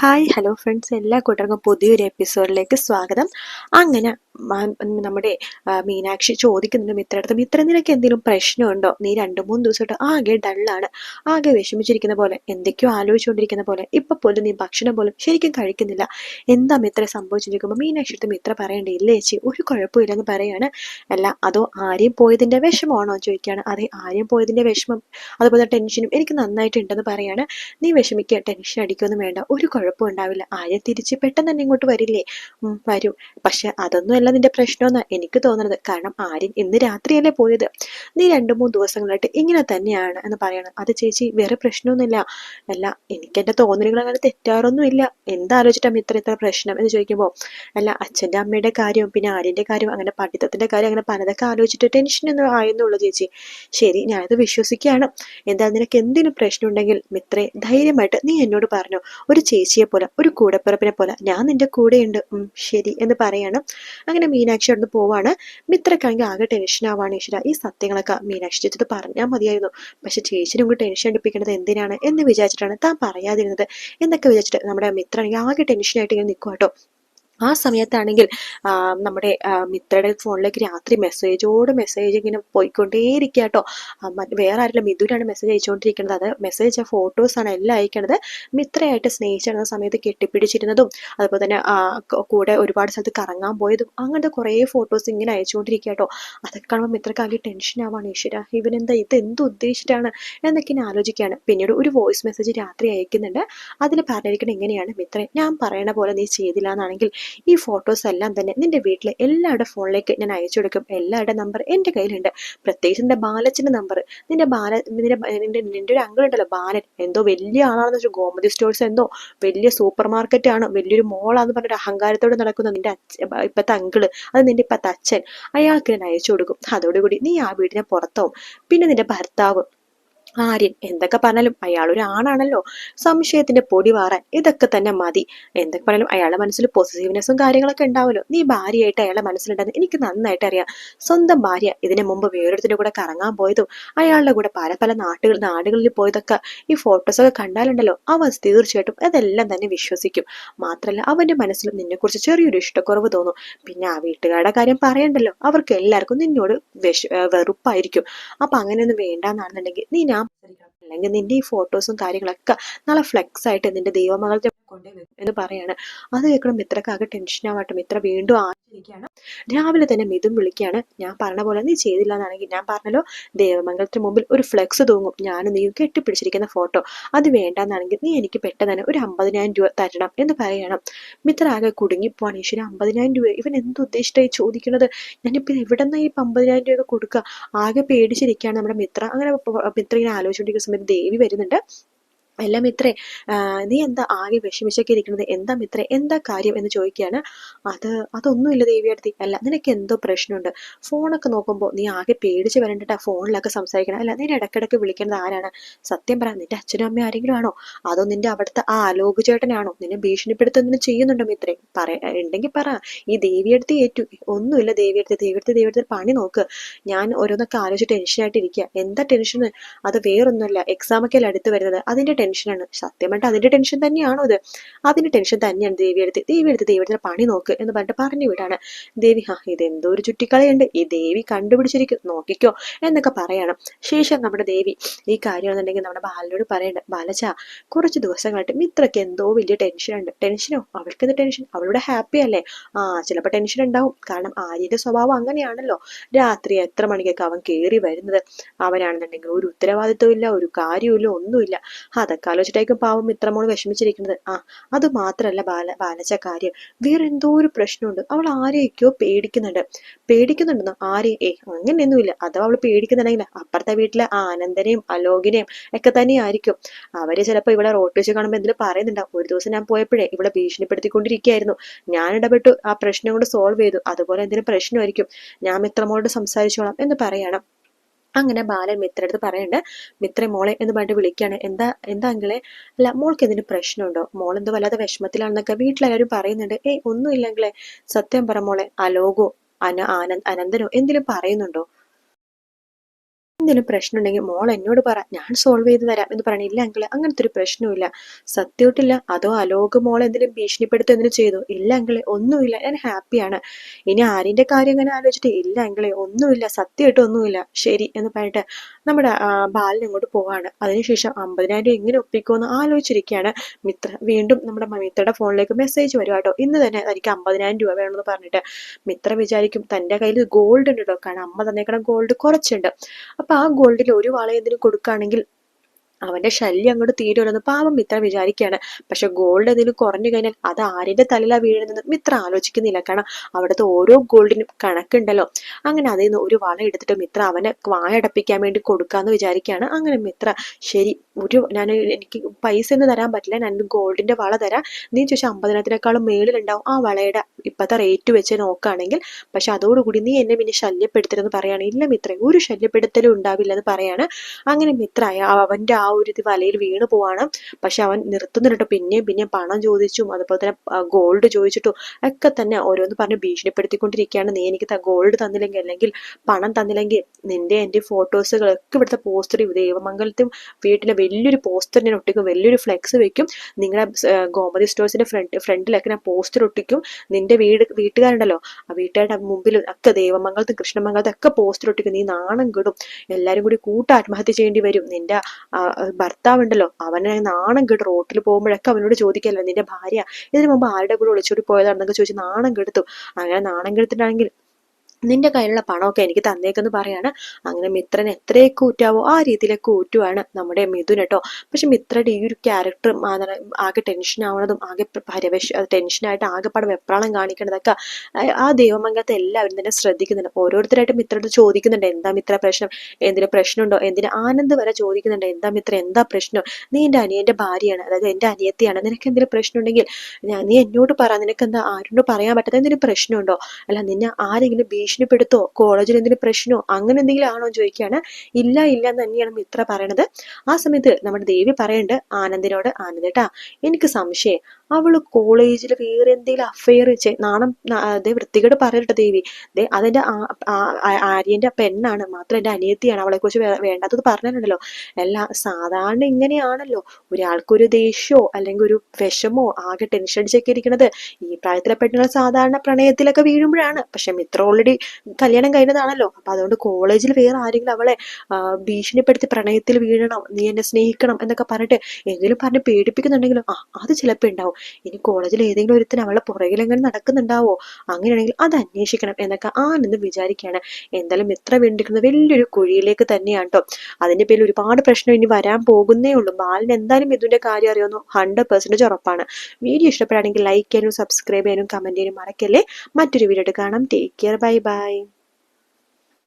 Hi hello friends. എല്ലാ കൂട്ടർക്കും പുതിയൊരു എപ്പിസോഡിലേക്ക് സ്വാഗതം. അങ്ങനെ നമ്മുടെ മീനാക്ഷി ചോദിക്കുന്നുണ്ട് മിത്രടുത്ത് ഇത്ര നിനക്ക് എന്തെങ്കിലും പ്രശ്നമുണ്ടോ? നീ രണ്ട് മൂന്ന് ദിവസമായിട്ട് ആകെ ഡള്ളാണ്. ആകെ വിഷമിച്ചിരിക്കുന്ന പോലെ എന്തൊക്കെയോ ആലോചിച്ചുകൊണ്ടിരിക്കുന്ന പോലെ. ഇപ്പം പോലും നീ ഭക്ഷണം പോലും ശരിക്കും കഴിക്കുന്നില്ല. എന്താ മിത്ര സംഭവിച്ചിരിക്കുമ്പോൾ മീനാക്ഷി അടുത്ത് മിത്ര പറയേണ്ടി ഇല്ല ചേച്ചി? ഒരു കുഴപ്പമില്ലെന്ന് പറയാണ്. അല്ല അതോ ആരെയും പോയതിന്റെ വിഷമമാണോ? ചോദിക്കുകയാണ്. അതെ ആരെയും പോയതിന്റെ വിഷമം അതുപോലെ ടെൻഷനും എനിക്ക് നന്നായിട്ടുണ്ടെന്ന് പറയാണ്. നീ വിഷമിക്കുക ടെൻഷൻ അടിക്കുമെന്ന് വേണ്ട. ഒരു കുഴപ്പവും ഉണ്ടാവില്ല. ആര്യ തിരിച്ച് പെട്ടെന്ന് തന്നെ ഇങ്ങോട്ട് വരില്ലേ? വരൂ. പക്ഷെ അതൊന്നും അല്ല നിന്റെ പ്രശ്നമെന്നാണ് എനിക്ക് തോന്നുന്നത് കാരണം ആര്യൻ ഇന്ന് രാത്രിയല്ലേ പോയത്? നീ രണ്ടു മൂന്ന് ദിവസങ്ങളായിട്ട് ഇങ്ങനെ തന്നെയാണ് എന്ന് പറയണം. അത് ചേച്ചി വേറെ പ്രശ്നമൊന്നുമില്ല. അല്ല എനിക്ക് എന്റെ തോന്നലുകൾ അങ്ങനെ തെറ്റാറൊന്നുമില്ല. എന്താലോചിച്ചിട്ടാ ഇത്ര ഇത്ര പ്രശ്നം എന്ന് ചോദിക്കുമ്പോൾ അല്ല അച്ഛന്റെ അമ്മയുടെ കാര്യവും പിന്നെ ആര്യന്റെ കാര്യം അങ്ങനെ പഠിത്തത്തിന്റെ കാര്യം അങ്ങനെ പലതൊക്കെ ആലോചിച്ചിട്ട് ടെൻഷൻ ഒന്നും ആയെന്നുള്ളൂ ചേച്ചി. ശരി ഞാനത് വിശ്വസിക്കുകയാണ്. എന്താ നിനക്ക് എന്തിനും പ്രശ്നം ഉണ്ടെങ്കിൽ മിത്രേ ധൈര്യമായിട്ട് നീ എന്നോട് പറഞ്ഞു. ഒരു ചേച്ചിയെ പോലെ ഒരു കൂടപ്പിറപ്പിനെ പോലെ ഞാൻ നിന്റെ കൂടെയുണ്ട് ശരി എന്ന് പറയാണ്. അങ്ങനെ മീനാക്ഷി അവിടുന്ന് പോവാണ്. മിത്രക്കാണെങ്കിൽ ആകെ ടെൻഷൻ ആവാണ് ഈശ്വര. ഈ സത്യങ്ങളൊക്കെ മീനാക്ഷി ചേച്ചിട്ട് പറഞ്ഞാൽ മതിയായിരുന്നു. പക്ഷെ ചേച്ചിനും കൂടി ടെൻഷൻ അടുപ്പിക്കുന്നത് എന്തിനാണ് എന്ന് വിചാരിച്ചിട്ടാണ് താൻ പറയാതിരുന്നത്. എന്നൊക്കെ വിചാരിച്ചിട്ട് നമ്മുടെ മിത്രാണെങ്കിൽ ആകെ ടെൻഷനായിട്ട് ഇങ്ങനെ നിൽക്കുക കേട്ടോ ആ സമയത്താണെങ്കിൽ ആ, നമ്മുടെ ആ, മിത്രയുടെ ഫോണിലേക്ക് രാത്രി മെസ്സേജോട് മെസ്സേജ് ഇങ്ങനെ പോയിക്കൊണ്ടേയിരിക്കുക കേട്ടോ വേറെ ആരെങ്കിലും മിഥുനാണ് മെസ്സേജ് അയച്ചുകൊണ്ടിരിക്കുന്നത്. അത് മെസ്സേജ് ഫോട്ടോസ് ഫോട്ടോസാണ് എല്ലാം അയക്കണത്. മിത്രയായിട്ട് സ്നേഹിച്ചിരുന്ന സമയത്ത് കെട്ടിപ്പിടിച്ചിരുന്നതും അതുപോലെ തന്നെ കൂടെ ഒരുപാട് സ്ഥലത്ത് കറങ്ങാൻ പോയതും അങ്ങനത്തെ കുറേ ഫോട്ടോസ് ഇങ്ങനെ അയച്ചുകൊണ്ടിരിക്കുക കേട്ടോ അതൊക്കെ കാണുമ്പോൾ മിത്രക്കാകെ ടെൻഷൻ ആവാണ് ഈശ്വര ഇവനെന്താ ഇത് എന്ത് ഉദ്ദേശിച്ചിട്ടാണ് എന്നൊക്കെ ഞാൻ ആലോചിക്കുകയാണ് പിന്നീട് ഒരു വോയിസ് മെസ്സേജ് രാത്രി അയക്കുന്നുണ്ട്. അതിൽ പറഞ്ഞിരിക്കുന്നത് എങ്ങനെയാണ്? മിത്രേ ഞാൻ പറയണ പോലെ നീ ചെയ്തില്ല എന്നാണെങ്കിൽ ഈ ഫോട്ടോസ് എല്ലാം തന്നെ നിന്റെ വീട്ടിലെ എല്ലാവരുടെ ഫോണിലേക്ക് ഞാൻ അയച്ചു കൊടുക്കും. എല്ലാവരുടെ നമ്പർ എന്റെ കയ്യിലുണ്ട്. പ്രത്യേകിച്ച് നിന്റെ ബാലച്ചന്റെ നമ്പർ നിന്റെ ബാല നിന്റെ നിന്റെ ഒരു അങ്കിൾ ഉണ്ടല്ലോ ബാലൻ. എന്തോ വലിയ ആളാണെന്ന് വെച്ചാൽ ഗോമതി സ്റ്റോഴ്സ് എന്തോ വലിയ സൂപ്പർ മാർക്കറ്റ് ആണ്. വലിയൊരു മോളാന്ന് പറഞ്ഞൊരു അഹങ്കാരത്തോടെ നടക്കുന്ന നിന്റെ അച്ഛൻ ഇപ്പത്തെ അങ്കിൾ അത് നിന്റെ ഇപ്പത്തെ അച്ഛൻ. അയാൾക്ക് ഞാൻ അയച്ചു കൊടുക്കും. അതോടുകൂടി നീ ആ വീടിനെ പുറത്താവും. പിന്നെ നിന്റെ ഭർത്താവ്. ആര്യൻ എന്തൊക്കെ പറഞ്ഞാലും അയാൾ ഒരു ആണാണല്ലോ. സംശയത്തിന്റെ പൊടി വാറാൻ ഇതൊക്കെ തന്നെ മതി. എന്തൊക്കെ പറഞ്ഞാലും അയാളുടെ മനസ്സിൽ പോസിറ്റീവ്നെസ്സും കാര്യങ്ങളൊക്കെ ഉണ്ടാവുമല്ലോ. നീ ഭാര്യയായിട്ട് അയാളുടെ മനസ്സിലുണ്ടെന്ന് എനിക്ക് നന്നായിട്ട് അറിയാം. സ്വന്തം ഭാര്യ ഇതിനു മുമ്പ് വേറൊരുത്തിന്റെ കൂടെ കറങ്ങാൻ പോയതും അയാളുടെ കൂടെ പല പല നാട്ടുകൾ നാടുകളിൽ പോയതൊക്കെ ഈ ഫോട്ടോസൊക്കെ കണ്ടാലുണ്ടല്ലോ. അവൻ തീർച്ചയായിട്ടും അതെല്ലാം തന്നെ വിശ്വസിക്കും. മാത്രല്ല അവന്റെ മനസ്സിലും നിന്നെക്കുറിച്ച് ചെറിയൊരു ഇഷ്ടക്കുറവ് തോന്നും. പിന്നെ ആ വീട്ടുകാരുടെ കാര്യം പറയണ്ടല്ലോ. അവർക്ക് എല്ലാവർക്കും നിന്നോട് വെറുപ്പായിരിക്കും. അപ്പൊ അങ്ങനെയൊന്നും വേണ്ടാന്നാണെന്നുണ്ടെങ്കിൽ നീ ഞാൻ അല്ലെങ്കിൽ നിന്റെ ഈ ഫോട്ടോസും കാര്യങ്ങളൊക്കെ നല്ല ഫ്ലെക്സ് ആയിട്ട് നിന്റെ ദൈവമകളുടെ കൊണ്ടുവരും എന്ന് പറയാണ്. അത് കേൾക്കണം മിത്രക്കാകെ ടെൻഷൻ ആവട്ടെ. മിത്ര വീണ്ടും ആയിരിക്കുകയാണ് രാവിലെ തന്നെ മിഥുൻ വിളിക്കുകയാണ്. ഞാൻ പറഞ്ഞ പോലെ നീ ചെയ്തില്ല എന്നാണെങ്കിൽ ഞാൻ പറഞ്ഞല്ലോ ദേവമംഗലത്തിന് മുമ്പിൽ ഒരു ഫ്ലെക്സ് തൂങ്ങും. ഞാൻ നീ കെട്ടിപ്പിടിച്ചിരിക്കുന്ന ഫോട്ടോ അത് വേണ്ടെന്നാണെങ്കിൽ നീ എനിക്ക് പെട്ടെന്ന് തന്നെ ഒരു അമ്പതിനായിരം രൂപ തരണം എന്ന് പറയണം. മിത്ര ആകെ കുടുങ്ങിപ്പോവാണ് ഈശ്വര അമ്പതിനായിരം രൂപ ഇവൻ എന്ത് ഉദ്ദേശിച്ചായി ചോദിക്കുന്നത് ഞാനിപ്പോൾ എവിടെ നിന്ന് ഈ അമ്പതിനായിരം രൂപ കൊടുക്കുക ആകെ പേടിച്ചിരിക്കുകയാണ് നമ്മുടെ മിത്ര. അങ്ങനെ മിത്ര ഇങ്ങനെ ആലോചിച്ചുകൊണ്ടിരിക്കുന്ന സമയത്ത് ദേവി വരുന്നുണ്ട്. അല്ല മിത്രേ നീ എന്താ ആകെ വിഷമിച്ചൊക്കെ എന്താ മിത്രേ? എന്താ കാര്യം എന്ന് ചോദിക്കുകയാണ്. അത് അതൊന്നുമില്ല ദേവിയടുത്തി അല്ല നിനക്ക് എന്തോ പ്രശ്നമുണ്ട്? ഫോണൊക്കെ നോക്കുമ്പോൾ നീ ആകെ പേടിച്ച് വരണ്ടിട്ടാ ഫോണിലൊക്കെ സംസാരിക്കണം. അല്ല നീ ഇടയ്ക്കിടയ്ക്ക് വിളിക്കുന്നത് ആരാണ്? സത്യം പറ നിന്റെ അച്ഛനും അമ്മയും ആരെങ്കിലും ആണോ? അതോ നിന്റെ അവിടുത്തെ ആ അലോക് ചേട്ടനാണോ? നിന്നെ ഭീഷണിപ്പെടുത്തുന്നതിന് ചെയ്യുന്നുണ്ടോ മിത്രേ? പറ ഉണ്ടെങ്കിൽ പറ. ഈ ദേവിയടുത്ത് ഏറ്റു ഒന്നുമില്ല ദേവിയടുത്ത് ദേവിയടുത്ത് ദേവിയടുത്ത് പണി നോക്ക്. ഞാൻ ഓരോന്നൊക്കെ ആലോചിച്ച് ടെൻഷനായിട്ടിരിക്കുക എന്താ ടെൻഷൻ അത് വേറൊന്നുമല്ല. എക്സാമൊക്കെ അടുത്ത് വരുന്നത്. അതിന്റെ ടെൻഷനാണ് സത്യമായിട്ട് അതിന്റെ ടെൻഷൻ തന്നെയാണോ ഇത്? അതിന്റെ ടെൻഷൻ തന്നെയാണ് ദേവി എടുത്ത് ദേവി എടുത്ത് ദേവി എടുത്ത് പണി നോക്ക് എന്ന് പറഞ്ഞിട്ട് പറഞ്ഞു വിടാണ്. ദേവി ഹാ ഇതെന്തോ ഒരു ചുറ്റിക്കളിയുണ്ട്. ഈ ദേവി കണ്ടുപിടിച്ചിരിക്കും. നോക്കിക്കോ എന്നൊക്കെ പറയണം. ശേഷം നമ്മുടെ ദേവി ഈ കാര്യമാണെന്നുണ്ടെങ്കിൽ നമ്മുടെ ബാലനോട് പറയണ്ട ബാലച്ച കുറച്ച് ദിവസങ്ങളായിട്ട് മിത്രയ്ക്ക് എന്തോ വലിയ ടെൻഷനുണ്ട് ടെൻഷനോ അവൾക്ക് എന്ത് ടെൻഷൻ അവളുടെ ഹാപ്പി അല്ലേ? ആ ചിലപ്പോൾ ടെൻഷൻ ഉണ്ടാവും. കാരണം ആര്യന്റെ സ്വഭാവം അങ്ങനെയാണല്ലോ. രാത്രി എത്ര മണിക്കൊക്കെ അവൻ കയറി വരുന്നത്? അവനാണെന്നുണ്ടെങ്കിൽ ഒരു ഉത്തരവാദിത്വം ഇല്ല ഒരു കാര്യമില്ല ഒന്നുമില്ല. അതൊക്കെ ആലോചിച്ചിട്ടായിരിക്കും പാവം മിത്രമോൾ വിഷമിച്ചിരിക്കുന്നത്. ആ അത് മാത്രമല്ല ബാല ബാലച്ച കാര്യം. വേറെ എന്തോ ഒരു പ്രശ്നമുണ്ട്. അവൾ ആരെയൊക്കെയോ പേടിക്കുന്നുണ്ട്. പേടിക്കുന്നുണ്ടെന്നോ? ആരെയും ഏ അങ്ങനെയൊന്നുമില്ല. അഥവാ അവൾ പേടിക്കുന്നുണ്ടെങ്കിൽ അപ്പുറത്തെ വീട്ടിലെ ആ ആനന്ദനെയും അലോകിനെയും ഒക്കെ തന്നെയായിരിക്കും. അവർ ചിലപ്പോൾ ഇവിടെ റോട്ട് വെച്ച് കാണുമ്പോൾ എന്തെങ്കിലും പറയുന്നുണ്ടാവും. ഒരു ദിവസം ഞാൻ പോയപ്പോഴേ ഇവിടെ ഭീഷണിപ്പെടുത്തിക്കൊണ്ടിരിക്കുകയായിരുന്നു. ഞാൻ ഇടപെട്ടു ആ പ്രശ്നം കൊണ്ട് സോൾവ് ചെയ്തു. അതുപോലെ എന്തെങ്കിലും പ്രശ്നമായിരിക്കും. ഞാൻ മിത്രമോളോട് സംസാരിച്ചോളാം എന്ന് പറയണം. അങ്ങനെ ബാലൻ മിത്രടുത്ത് പറയുന്നുണ്ട് മിത്ര മോളെ എന്ന് പറഞ്ഞിട്ട് വിളിക്കുകയാണ് എന്താ എന്താങ്കിളെ അല്ല മോൾക്ക് എന്തിനു പ്രശ്നമുണ്ടോ? മോൾ എന്തോ വല്ലാതെ വിഷമത്തിലാണെന്നൊക്കെ വീട്ടിലെല്ലാവരും പറയുന്നുണ്ട്. ഏയ് ഒന്നുമില്ലെങ്കിലേ സത്യം പറ മോളെ അലോകോ അന ആനന്ദ് അനന്തനോ എന്തിനും പറയുന്നുണ്ടോ? എന്തെങ്കിലും പ്രശ്നം ഉണ്ടെങ്കിൽ മോൾ എന്നോട് പറ ഞാൻ സോൾവ് ചെയ്ത് തരാം എന്ന് പറയണ. ഇല്ല അങ്ങനത്തെ ഒരു പ്രശ്നമില്ല സത്യമായിട്ടില്ല. അതോ അലോക് മോൾ എന്തെങ്കിലും ഭീഷണിപ്പെടുത്തോ എന്തെങ്കിലും ചെയ്തു? ഇല്ല ഒന്നുമില്ല. ഞാൻ ഹാപ്പിയാണ് ഇനി ആരിന്റെ കാര്യം അങ്ങനെ ആലോചിച്ചിട്ട് ഇല്ല ഒന്നുമില്ല. സത്യമായിട്ട് ഒന്നുമില്ല. ശരി എന്ന് പറഞ്ഞിട്ട് നമ്മുടെ ബാലിന് അങ്ങോട്ട് പോവാണ്. അതിനുശേഷം അമ്പതിനായിരം രൂപ എങ്ങനെ ഒപ്പിക്കുമെന്ന് ആലോചിച്ചിരിക്കുകയാണ് മിത്ര. വീണ്ടും നമ്മുടെ മിത്രയുടെ ഫോണിലേക്ക് മെസ്സേജ് വരും കേട്ടോ. ഇന്ന് തന്നെ എനിക്ക് അമ്പതിനായിരം രൂപ വേണമെന്ന് പറഞ്ഞിട്ട് മിത്ര വിചാരിക്കും തന്റെ കയ്യിൽ ഗോൾഡ് ഉണ്ട് കേട്ടോ. കാരണം അമ്മ തന്നേക്കണ ഗോൾഡ് കുറച്ചുണ്ട്. ആ ഗോൾഡിൽ ഒരു വള ഇതിന് കൊടുക്കുകയാണെങ്കിൽ അവന്റെ ശല്യം അങ്ങോട്ട് തീരുമല്ലെന്ന് പാപം മിത്ര വിചാരിക്കുകയാണ്. പക്ഷെ ഗോൾഡ് എന്തെങ്കിലും കുറഞ്ഞു കഴിഞ്ഞാൽ അത് ആരിന്റെ തലയിലാ വീഴുന്നത് മിത്ര ആലോചിക്കുന്നില്ല. കാരണം അവിടുത്തെ ഓരോ ഗോൾഡിനും കണക്കുണ്ടല്ലോ. അങ്ങനെ അതിൽ നിന്ന് ഒരു വള എടുത്തിട്ട് മിത്ര അവനെ വായടപ്പിക്കാൻ വേണ്ടി കൊടുക്കാന്ന് വിചാരിക്കുകയാണ് അങ്ങനെ മിത്ര. ശരി ഒരു ഞാൻ എനിക്ക് പൈസ ഒന്നും തരാൻ പറ്റില്ല. ഞാൻ ഗോൾഡിന്റെ വള തരാം. നീ ചോദിച്ചാൽ അമ്പതിനായിരത്തിനേക്കാളും മേളിലുണ്ടാവും ആ വളയുടെ ഇപ്പോഴത്തെ റേറ്റ് വെച്ച് നോക്കുകയാണെങ്കിൽ. പക്ഷെ അതോടുകൂടി നീ എന്നെ പിന്നെ ശല്യപ്പെടുത്തരുതെന്ന് പറയുകയാണ്. ഇല്ല മിത്ര ഒരു ശല്യപ്പെടുത്തലും ഉണ്ടാവില്ല എന്ന് പറയാണ് അങ്ങനെ മിത്ര അവന്റെ ആ ഒരു വലയിൽ വീണ് പോവാണ്. പക്ഷെ അവൻ നിർത്തുന്നില്ല പിന്നെയും പിന്നെയും പണം ചോദിച്ചും അതുപോലെ തന്നെ ഗോൾഡ് ചോദിച്ചിട്ടും ഒക്കെ തന്നെ ഓരോന്ന് പറഞ്ഞ് ഭീഷണിപ്പെടുത്തിക്കൊണ്ടിരിക്കുകയാണ്. നീ എനിക്ക് ഗോൾഡ് തന്നില്ലെങ്കിൽ അല്ലെങ്കിൽ പണം തന്നില്ലെങ്കിൽ നിന്റെ എന്റെ ഫോട്ടോസുകളൊക്കെ ഇവിടുത്തെ പോസ്റ്റർ ദേവമംഗലത്തും വീട്ടിലെ വലിയൊരു പോസ്റ്റർ ഞാൻ ഒട്ടിക്കും. വലിയൊരു ഫ്ലെക്സ് വെക്കും. നിങ്ങളുടെ ഗോമതി സ്റ്റോഴ്സിന്റെ ഫ്രണ്ട് ഫ്രണ്ടിലൊക്കെ ഞാൻ പോസ്റ്റർ ഒട്ടിക്കും. നിന്റെ വീട് വീട്ടുകാരുണ്ടല്ലോ. ആ വീട്ടുകാരുടെ മുമ്പിൽ ഒക്കെ ദേവമംഗലത്തും കൃഷ്ണമംഗലത്തും ഒക്കെ പോസ്റ്റർ ഒട്ടിക്കും. നീ നാണം കിടും. എല്ലാരും കൂടി കൂട്ട ആത്മഹത്യ ചെയ്യേണ്ടി വരും. നിന്റെ ഭർത്താവുണ്ടല്ലോ. അവനെ നാണം കെട്ട് റോട്ടിൽ പോകുമ്പോഴൊക്കെ അവനോട് ചോദിക്കല്ലോ നിന്റെ ഭാര്യ ഇതിനു മുമ്പ് ആരുടെ കൂടെ ഒളിച്ചോടി പോയതാണെന്നൊക്കെ ചോദിച്ച് നാണം കെടുത്തു. അങ്ങനെ നാണം കെടുത്തിട്ടാണെങ്കിൽ നിന്റെ കയ്യിലുള്ള പണമൊക്കെ എനിക്ക് തന്നേക്കെന്ന് പറയാണ്. അങ്ങനെ മിത്രൻ എത്രയൊക്കെ ഊറ്റാവോ ആ രീതിയിലൊക്കെ ഊറ്റുവാണ് നമ്മുടെ മിഥുൻ കേട്ടോ. പക്ഷെ മിത്രയുടെ ഈ ഒരു ക്യാരക്ടർ ആകെ ടെൻഷൻ ആവണതും ആകെ പരവശ ടെൻഷനായിട്ട് ആകെപ്പാടെ വെപ്രാളം കാണിക്കണതൊക്കെ ആ ദൈവമംഗലത്തെ എല്ലാവരും തന്നെ ശ്രദ്ധിക്കുന്നുണ്ട്. ഓരോരുത്തരായിട്ട് മിത്രയോട് ചോദിക്കുന്നുണ്ട് എന്താ മിത്ര പ്രശ്നം? എന്തിനു പ്രശ്നമുണ്ടോ? എന്തിന് ആനന്ദ് വരെ ചോദിക്കുന്നുണ്ട് എന്താ മിത്ര? എന്താ പ്രശ്നം? നീ എന്റെ അനിയന്റെ ഭാര്യയാണ് അതായത് എന്റെ അനിയത്തിയാണ്. നിനക്ക് എന്തെങ്കിലും പ്രശ്നമുണ്ടെങ്കിൽ നീ എന്നോട് പറ. നിനക്ക് എന്താ ആരോട് പറയാൻ പറ്റാത്ത എന്തെങ്കിലും പ്രശ്നമുണ്ടോ? അല്ല നിന്നെ ആരെങ്കിലും ഭീഷണിപ്പെടുത്തോ? കോളേജിൽ എന്തെങ്കിലും പ്രശ്നമോ? അങ്ങനെ എന്തെങ്കിലും ആണോ ചോദിക്കുകയാണ്. ഇല്ല ഇല്ല എന്ന് തന്നെയാണ് മിത്ര പറയണത്. ആ സമയത്ത് നമ്മുടെ ദേവി പറയണ്ട് ആനന്ദിനോട് ആനന്ദേട്ടാ എനിക്ക് സംശയം. അവൾ കോളേജിൽ വേറെ എന്തെങ്കിലും അഫയർ നാണം അതേ വൃത്തികേട് പറയട്ടെ ദേവി. ദേ അതെന്റെ ആര്യന്റെ പെണ്ണാണ്. മാത്രം എന്റെ അനിയത്തിയാണ്. അവളെ കുറിച്ച് വേണ്ടാത്തത് പറഞ്ഞിട്ടുണ്ടല്ലോ. അല്ല സാധാരണ ഇങ്ങനെയാണല്ലോ. ഒരാൾക്കൊരു ദേഷ്യമോ അല്ലെങ്കിൽ ഒരു വിഷമോ ആകെ ടെൻഷൻ അടിച്ചൊക്കെ ഇരിക്കുന്നത് ഈ പ്രായത്തിലെ പെണ്ണുങ്ങൾ സാധാരണ പ്രണയത്തിലൊക്കെ വീഴുമ്പോഴാണ്. പക്ഷെ മിത്ര ഓൾറെഡി കല്യാണം കഴിഞ്ഞതാണല്ലോ. അപ്പൊ അതുകൊണ്ട് കോളേജിൽ വേറെ ആരെങ്കിലും അവളെ ഭീഷണിപ്പെടുത്തി പ്രണയത്തിൽ വീഴണം നീ എന്നെ സ്നേഹിക്കണം എന്നൊക്കെ പറഞ്ഞിട്ട് എന്തെങ്കിലും പറഞ്ഞ് പേടിപ്പിക്കുന്നുണ്ടെങ്കിലും ആ അത് ചിലപ്പോൾ ഉണ്ടാവും. ഇനി കോളേജിൽ ഏതെങ്കിലും ഒരുത്തിന് അവളുടെ പുറകിലെങ്ങനെ നടക്കുന്നുണ്ടാവോ? അങ്ങനെയാണെങ്കിൽ അത് അന്വേഷിക്കണം എന്നൊക്കെ ആണെന്ന് വിചാരിക്കുകയാണ്. എന്തായാലും ഇത്ര വേണ്ടിക്കുന്ന വലിയൊരു കുഴിയിലേക്ക് തന്നെയാണ് കേട്ടോ അതിന്റെ പേരിൽ ഒരുപാട് പ്രശ്നം ഇനി വരാൻ പോകുന്നേ ഉള്ളൂ. ബാലിന് എന്തായാലും ഇതിന്റെ കാര്യം അറിയാവുന്നു ഹൺഡ്രഡ് പെർസെന്റേജ് ഉറപ്പാണ്. വീഡിയോ ഇഷ്ടപ്പെടുകയാണെങ്കിൽ ലൈക്ക് ചെയ്യാനും സബ്സ്ക്രൈബ് ചെയ്യാനും കമന്റ് ചെയ്യാനും മറക്കല്ലേ? മറ്റൊരു വീഡിയോ കാണാം. Take care bye bye